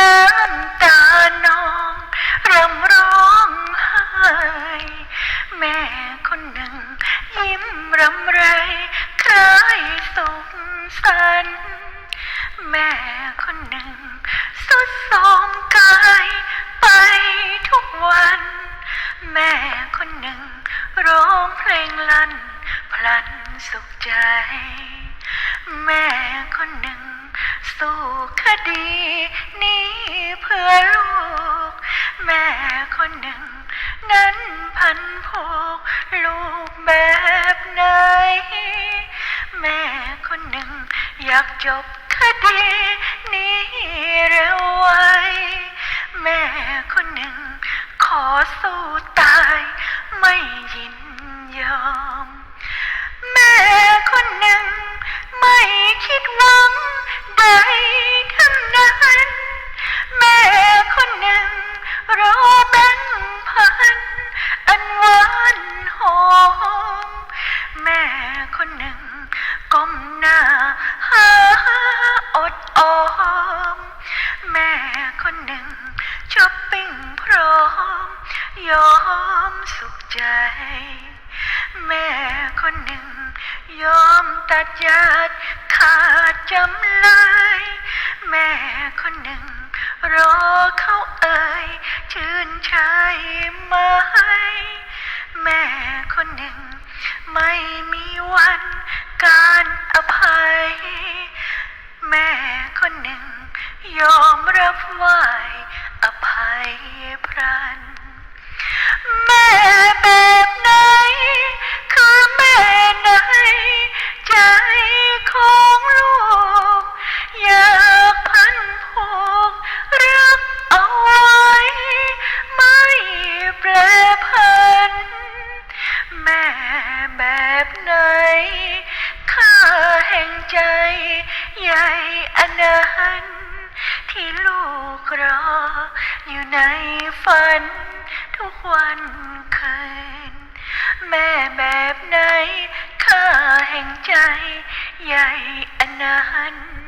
น้ำตานองรำร้องไห้แม่คนหนึ่ง ยิ้มรำไรคล้ายสุขสันต์แม่คนหนึ่ง สุดโทรมกายไปทุกวัน แม่คนหนึ่ง ร้องเพลงลั่น พลันสุขใจ แม่คนหนึ่ง สู้คดี มื่อลูก แม่คนหนึ่ง นั้นพันผูกลูกแบบไหน แม่คนหนึ่ง อยากจบคดีนี้เร็วไวแม่คนหนึ่ง ขอสู้ตายไม่ยินยอม แม่คนหนึ่ง ไม่คิดหวังใด ช้อปปิ้งพร้อม ยอมสุขใจ แม่คนหนึ่ง ยอมตัดญาติขาดจำเลยแม่คนหนึ่ง รอเขาเอ่ยชื่นชายไหมแม่คนหนึ่ง ไม่มีวันการอภัย แม่คนหนึ่ง ยอมรับไหว พรัน อยู่ในฝัน ทุกวันคืน แม่แบบไหนข้าแห่งใจ ใหญ่อนันต์